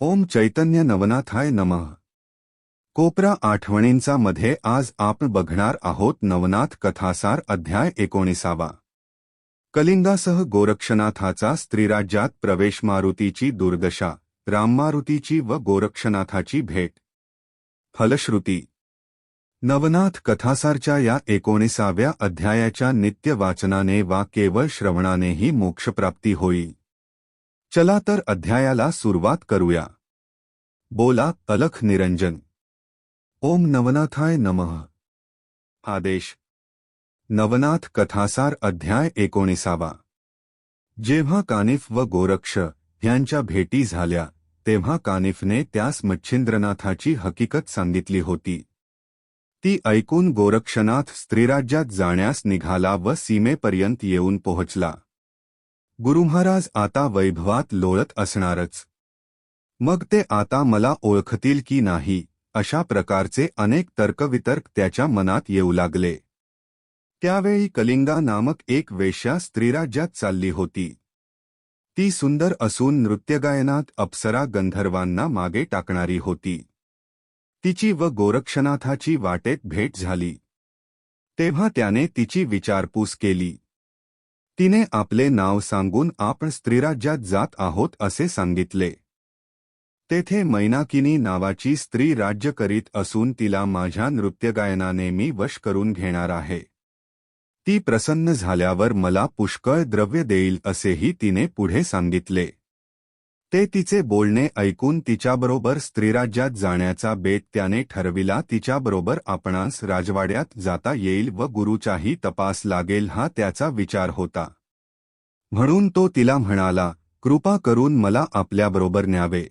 ओम चैतन्य नवनाथाय नमः. कोपरा आठवणींचा मध्ये आज आपण बघणार आहोत नवनाथ कथासार अध्याय एकोणीसावा. कलिंगासह गोरक्षनाथाचा स्त्रीराज्यात प्रवेश मारुतीची दुर्दशा राममारुतीची व गोरक्षनाथाची भेट. फलश्रुती. नवनाथ कथासारच्या या एकोणीसाव्या अध्यायाच्या नित्य वाचनाने वा केवळ श्रवणानेही मोक्षप्राप्ती होईल चला तर अध्यायाला सुरुवात करूया. बोला अलख निरंजन. ओम नवनाथाय नमः. आदेश. नवनाथ कथासार अध्याय एकोणीसावा. जेव्हा कानिफ व गोरक्ष ह्यांच्या भेटी झाल्या तेव्हा कानिफने त्यास मच्छिंद्रनाथाची हकीकत सांगितली होती. ती ऐकून गोरक्षनाथ स्त्रीराज्यात जाण्यास निघाला व सीमेपर्यंत येऊन पोहोचला. गुरुमहाराज आता वैभवात लोळत असणारच. मग ते आता मला ओळखतील की नाही अशा प्रकारचे अनेक तर्कवितर्क त्याच्या मनात येऊ लागले. त्यावेळी कलिंगा नामक एक वेश्या स्त्रीराज्यात चालली होती. ती सुंदर असून नृत्यगायनात अप्सरा गंधर्वांना मागे टाकणारी होती. तिची व गोरक्षनाथाची वाटेत भेट झाली. तेव्हा त्याने तिची विचारपूस केली. तिने आपले नाव सांगून आपण स्त्रीराज्यात जात आहोत असे सांगितले. तेथे मैनाकिनी नावाची स्त्री राज्य करीत असून तिला माझ्या नृत्यगायनाने मी वश करून घेणार आहे. ती प्रसन्न झाल्यावर मला पुष्कळ द्रव्य देईल असेही तिने पुढे सांगितले. ते तिचे बोलणे ऐकून तिच्याबरोबर स्त्रीराज्यात जाण्याचा बेत त्याने ठरविला. तिच्याबरोबर आपणास राजवाड्यात जाता येईल व गुरुचाही तपास लागेल हा त्याचा विचार होता. म्हणून तो तिला म्हणाला कृपा करून मला आपल्याबरोबर न्यावे.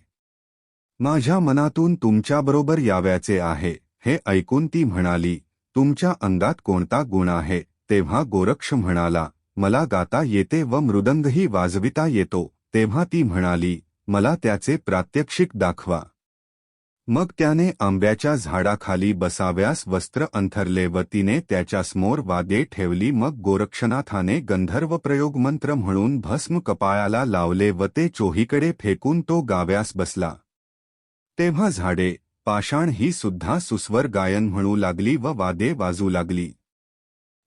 माझ्या मनातून तुमच्याबरोबर याव्याचे आहे. हे ऐकून ती म्हणाली तुमच्या अंगात कोणता गुण आहे? तेव्हा गोरक्ष म्हणाला मला गाता येते व मृदंगही वाजविता येतो. तेव्हा ती म्हणाली मला त्याचे प्रात्यक्षिक दाखवा. मग त्याने आंब्याच्या झाडाखाली बसाव्यास वस्त्र अंथरले व तिने त्याच्यासमोर वादे ठेवली. मग गोरक्षनाथाने गंधर्व प्रयोग मंत्र म्हणून भस्म कपाळाला लावले व ते चोहीकडे फेकून तो गाव्यास बसला. तेव्हा झाडे पाषाण ही सुद्धा सुस्वर गायन म्हणू लागली व वादे वाजू लागली.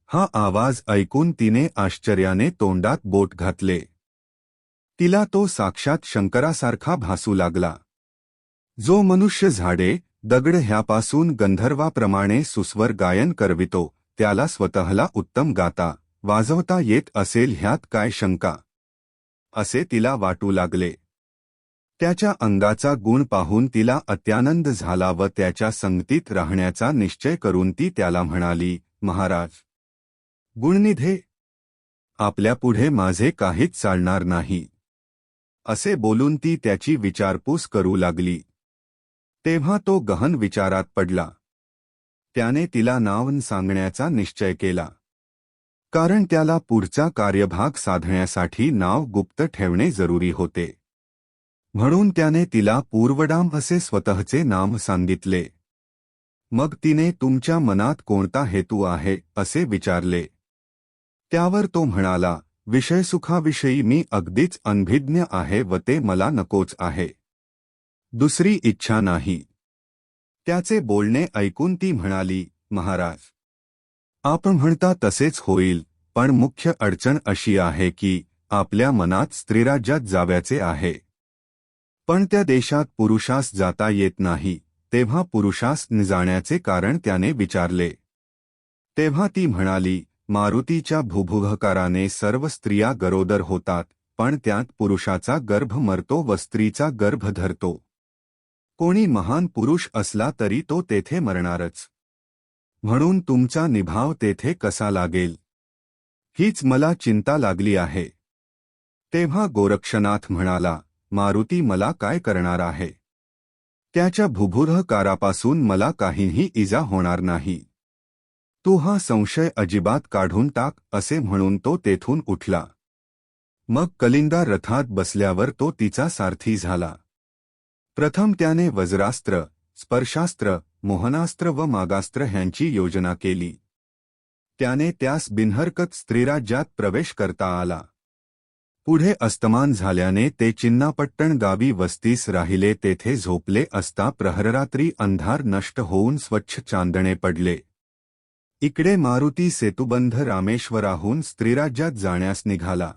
हा आवाज ऐकून तिने आश्चर्याने तोंडात बोट घातले. तिला तो साक्षात शंकरासारखा भासू लागला. जो मनुष्य झाडे दगड ह्यापासून गंधर्वाप्रमाणे सुस्वर गायन करवितो त्याला स्वतःला उत्तम गाता वाजवता येत असेल ह्यात काय शंका? असे तिला वाटू लागले. त्याच्या अंगाचा गुण पाहून तिला अत्यानंद झाला व त्याच्या संगतीत राहण्याचा निश्चय करून ती त्याला म्हणाली महाराज गुणनिधे. आपल्यापुढे माझे काहीच चालणार नाही. असे बोलून ती त्याची विचारपूस करू लागली. तेव्हा तो गहन विचारात पडला. त्याने तिला नावन सांगण्याचा निश्चय केला. कारण त्याला पुढचा कार्यभाग साधण्यासाठी नाव गुप्त ठेवणे जरुरी होते. म्हणून त्याने तिला पूर्वडाम असे स्वतःचे नाम सांगितले. मग तिने तुमच्या मनात कोणता हेतू आहे असे विचारले. त्यावर तो म्हणाला विषयसुखाविषयी मी अगदीच अनभिज्ञ आहे व ते मला नकोच आहे. दुसरी इच्छा नाही. त्याचे बोलणे ऐकून ती म्हणाली महाराज आपण म्हणता तसेच होईल पण मुख्य अडचण अशी आहे की आपल्या मनात स्त्रीराज्यात जाव्याचे आहे. पण त्या देशात पुरुषास जाता येत नाही तेव्हा पुरुषास जाण्याचे कारण त्याने विचारले. तेव्हा ती म्हणाली मारुतीच्या भुभुहकाराने सर्व स्त्रिया गरोदर होतात पण त्यात पुरुषाचा गर्भ मरतो व स्त्रीचा गर्भ धरतो. कोणी महान पुरुष असला तरी तो तेथे मरणारच. म्हणून तुमचा निभाव तेथे कसा लागेल? हीच मला चिंता लागली आहे. तेव्हा गोरक्षनाथ म्हणाला मारुती मला काय करणार आहे? त्याच्या भुभुरहकारापासून मला काहीही इजा होणार नाही. तू हा संशय अजिबात काढून टाक असे म्हणून तो तेथून उठला. मग कलिंगा रथात बसल्यावर तो तिचा सारथी झाला. प्रथम त्याने वज्रास्त्र स्पर्शास्त्र मोहनास्त्र व मागास्त्र ह्यांची योजना केली. त्याने त्यास बिनहरकत स्त्रीराज्यात प्रवेश करता आला. पुढे अस्तमान झाल्याने ते चिन्नापट्टण गावी वस्तीस राहिले तेथे झोपले असता प्रहररात्री अंधार नष्ट होऊन स्वच्छ चांदणे पडले. इकडे मारुती सेतुबंध रामेश्वराहून स्त्रीराज्यात जाण्यास निघाला.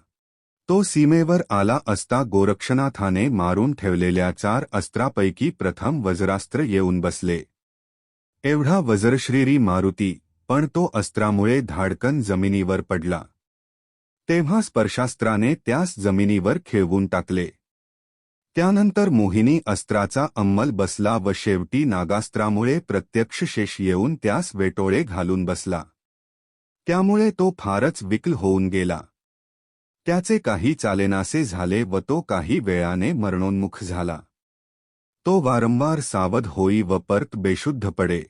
तो सीमेवर आला असता गोरक्षनाथाने मारून ठेवलेल्या चार अस्त्रापैकी प्रथम वज्रास्त्र येऊन बसले. एवढा वज्रश्रीरी मारुती पण तो अस्त्रामुळे धाडकन जमिनीवर पडला. तेव्हा स्पर्शास्त्राने त्यास जमिनीवर खेळवून टाकले. त्यानंतर मोहिनी अस्त्राचा अंमल बसला व शेवटी नागास्त्रामुळे प्रत्यक्ष शेष येऊन त्यास वेटोळे घालून बसला. त्यामुळे तो फारच विकल होऊन गेला. त्याचे काही चालेनासे झाले व तो काही वेळाने मरणोन्मुख झाला. तो वारंवार सावध होई व परत बेशुद्ध पडे.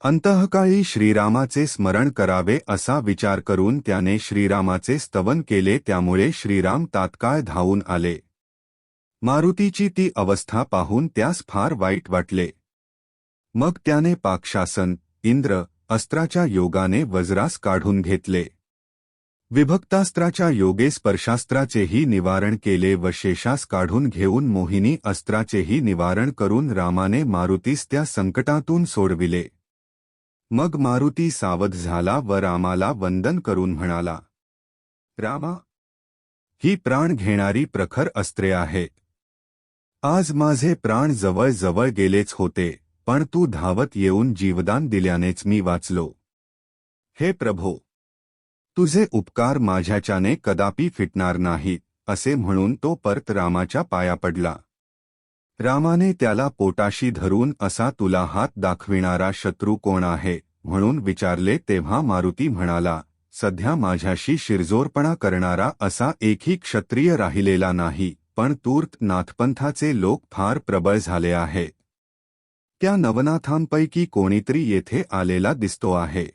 अंतःकाळी श्रीरामाचे स्मरण करावे असा विचार करून त्याने श्रीरामाचे स्तवन केले त्यामुळे श्रीराम तात्काळ धावून आले. मारुतीची ती अवस्था पाहून त्यास फार वाईट वाटले. मग त्याने पाक्षासन इंद्र अस्त्राच्या योगाने वज्रास काढून घेतले. विभक्तास्त्राच्या योगे स्पर्शास्त्राचेही निवारण केले व शेषास काढून घेऊन मोहिनी अस्त्राचेही निवारण करून रामाने मारुतीस त्या संकटातून सोडविले. मग मारुती सावध झाला व रामाला वंदन करून म्हणाला रामा ही प्राण घेणारी प्रखर अस्त्रे आहेत आज माझे प्राण जवळजवळ गेलेच होते पण तू धावत येऊन जीवदान दिल्यानेच मी वाचलो. हे प्रभो तुझे उपकार माझ्याच्याने कदापि फिटणार नाहीत असे म्हणून तो परत रामाच्या पाया पडला. रामाने त्याला पोटाशी धरून असा तुला हात दाखविणारा शत्रू कोण आहे म्हणून विचारले तेव्हा मारुती म्हणाला सध्या माझ्याशी शिरजोरपणा करणारा असा एकही क्षत्रिय राहिलेला नाही. पण तूर्त नाथपंथाचे लोक फार प्रबळ झाले आहे. त्या नवनाथांपैकी कोणीतरी येथे आलेला दिसतो आहे.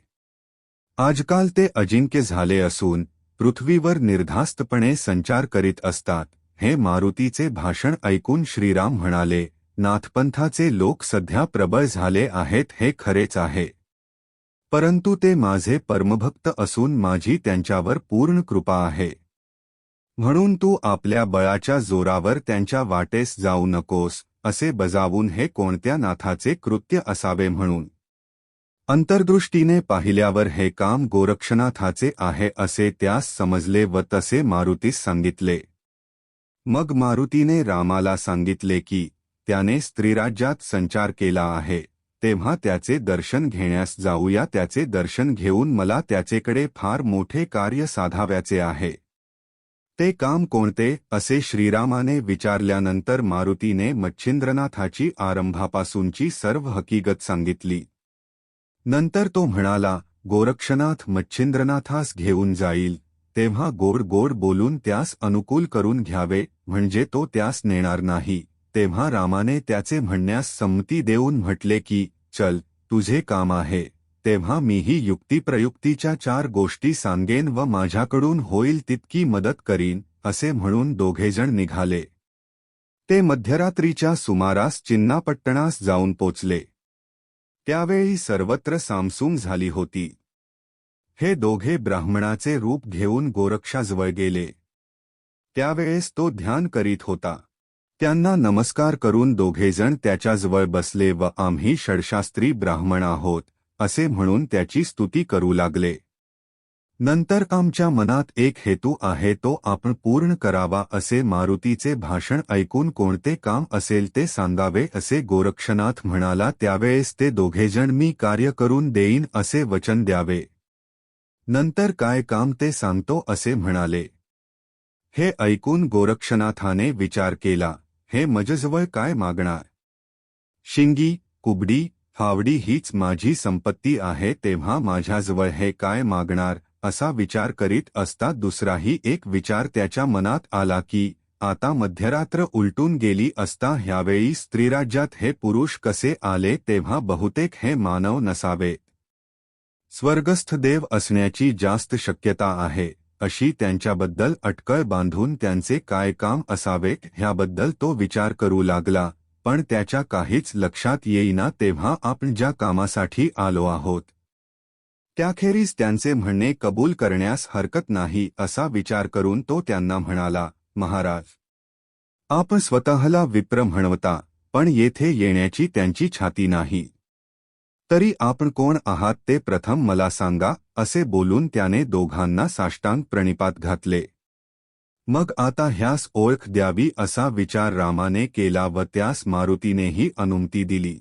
आजकाल ते अजिंक्य झाले असून पृथ्वीवर निर्धास्तपणे संचार करीत असतात हे मारुतीचे भाषण ऐकून श्रीराम म्हणाले नाथपंथाचे लोक सध्या प्रबळ झाले आहेत हे खरेच आहे. परंतु ते माझे परमभक्त असून माझी त्यांच्यावर पूर्ण कृपा आहे. म्हणून तू आपल्या बळाच्या जोरावर त्यांच्या वाटेस जाऊ नकोस असे बजावून हे कोणत्या नाथाचे कृत्य असावे म्हणून. अंतर्दृष्टीने पाहिल्यावर हे काम गोरक्षनाथाचे आहे असे त्यास समजले व तसे मारुतीस सांगितले. मग मारुतीने रामाला सांगितले की त्याने स्त्रीराज्यात संचार केला आहे तेव्हा त्याचे दर्शन घेण्यास जाऊया त्याचे दर्शन घेऊन मला त्याचेकडे फार मोठे कार्य साधाव्याचे आहे. ते काम कोणते असे श्रीरामाने विचारल्यानंतर मारुतीने मच्छिंद्रनाथाची आरंभापासूनची सर्व हकीकत सांगितली. नंतर तो म्हणाला गोरक्षनाथ मच्छिंद्रनाथास घेऊन जाईल तेव्हा गोड गोड बोलून त्यास अनुकूल करून घ्यावे म्हणजे तो त्यास नेणार नाही. तेव्हा रामाने त्याचे म्हणण्यास संमती देऊन म्हटले की चल तुझे काम आहे. तेव्हा मीही युक्तिप्रयुक्तीच्या चार गोष्टी सांगेन व माझ्याकडून होईल तितकी मदत करीन असे म्हणून दोघेजण निघाले. ते मध्यरात्रीच्या सुमारास चिन्नापट्टणास जाऊन पोचले. त्यावेळी सर्वत्र सामसूम झाली होती. हे दोघे ब्राह्मणाचे रूप घेऊन गोरक्षाजवळ गेले. त्यावेळेस तो ध्यान करीत होता. त्यांना नमस्कार करून दोघेजण त्याच्याजवळ बसले व आम्ही षडशास्त्री ब्राह्मण आहोत. असे म्हणून त्याची स्तुती करू लागले. नंतर आमच्या मनात एक हेतू आहे तो आपण पूर्ण करावा असे मारुतीचे भाषण ऐकून कोणते काम असेल ते सांगावे असे गोरक्षनाथ म्हणाला त्यावेळेस ते दोघेजण मी कार्य करून देईन असे वचन द्यावे. नंतर काय काम ते सांगतो असे म्हणाले. हे ऐकून गोरक्षनाथाने विचार केला हे मजजवळ काय मागणार? शिंगी कुबडी फावडी हीच माझी संपत्ती आहे तेव्हा माझ्याजवळ हे काय मागणार? असा विचार करीत असता दुसराही एक विचार त्याच्या मनात आला की आता मध्यरात्र उलटून गेली असता ह्यावेळी स्त्रीराज्यात हे पुरुष कसे आले तेव्हा बहुतेक हे मानव नसावे. स्वर्गस्थ देव असण्याची जास्त शक्यता आहे अशी त्यांच्याबद्दल अटकळ बांधून त्यांचे काय काम असावे ह्याबद्दल तो विचार करू लागला. पण त्याच्या काहीच लक्षात येईना तेव्हा आपण ज्या कामासाठी आलो आहोत. त्याखेरीज त्यांचे म्हणणे कबूल करण्यास हरकत नाही असा विचार करून तो त्यांना म्हणाला महाराज आपण स्वतःला विप्र म्हणवता पण येथे येण्याची त्यांची छाती नाही. तरी आपण कोण आहात ते प्रथम मला सांगा असे बोलून त्याने दोघांना साष्टांग प्रणिपात घातले. मग आता ह्यास ओळख द्यावी असा विचार रामाने केला व त्यास मारुतीनेही अनुमती दिली.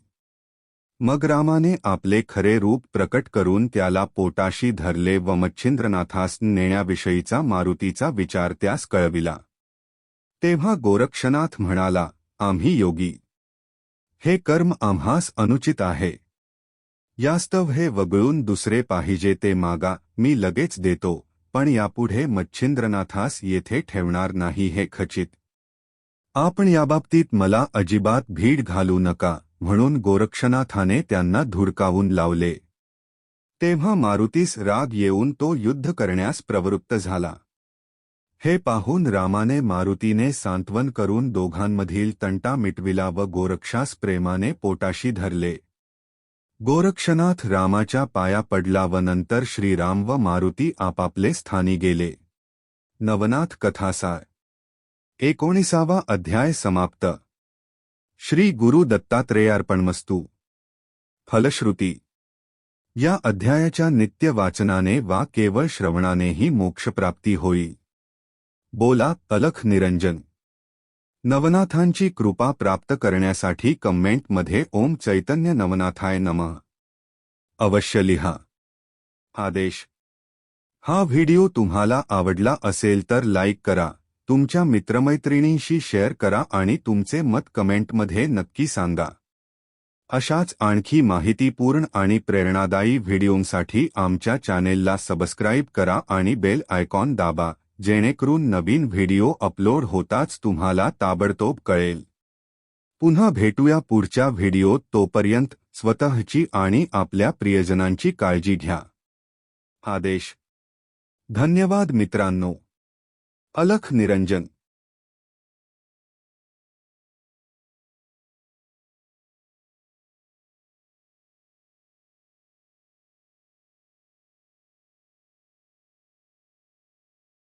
मग रामाने आपले खरे रूप प्रकट करून त्याला पोटाशी धरले व मच्छिंद्रनाथास नेण्याविषयीचा मारुतीचा विचार त्यास कळविला. तेव्हा गोरक्षनाथ म्हणाला आम्ही योगी. हे कर्म आम्हास अनुचित आहे. यास्तव हे वगळून दुसरे पाहिजे ते मागा मी लगेच देतो. पण यापुढे मच्छिंद्रनाथास येथे ठेवणार नाही हे खचित. आपण याबाबतीत मला अजिबात भीड घालू नका म्हणून गोरक्षनाथाने त्यांना धुडकावून लावले. तेव्हा मारुतीस राग येऊन तो युद्ध करण्यास प्रवृत्त झाला. हे पाहून रामाने मारुतीने सांत्वन करून दोघांमधील तंटा मिटविला व गोरक्षास प्रेमाने पोटाशी धरले. गोरक्षनाथ रामाच्या पाया पडला व नंतर श्रीराम व मारुती आपापले स्थानी गेले. नवनाथ कथासार. एकोणीसावा अध्याय समाप्त. श्री गुरु दत्तात्रेयार्पणमस्तू. फलश्रुती. या अध्यायाच्या नित्य वाचनाने वा केवळ श्रवणानेही मोक्षप्राप्ती होईल बोला अलख निरंजन. नवनाथांची कृपा प्राप्त करण्यासाठी कमेंटमध्ये ओम चैतन्य नवनाथाय नमः. अवश्य लिहा. आदेश. हा व्हिडिओ तुम्हाला आवडला असेल तर लाईक करा. तुमच्या मित्रमैत्रिणींशी शेअर करा आणि तुमचे मत कमेंटमध्ये नक्की सांगा. अशाच आणखी माहितीपूर्ण आणि प्रेरणादायी व्हिडिओंसाठी आमच्या चॅनेलला सबस्क्राईब करा आणि बेल आयकॉन दाबा. जेणेकरून नवीन व्हिडिओ अपलोड होताच तुम्हाला ताबडतोब कळेल. पुन्हा भेटूया पुढच्या व्हिडिओत तोपर्यंत स्वतःची आणि आपल्या प्रियजनांची काळजी घ्या. आदेश. धन्यवाद मित्रांनो. अलख निरंजन.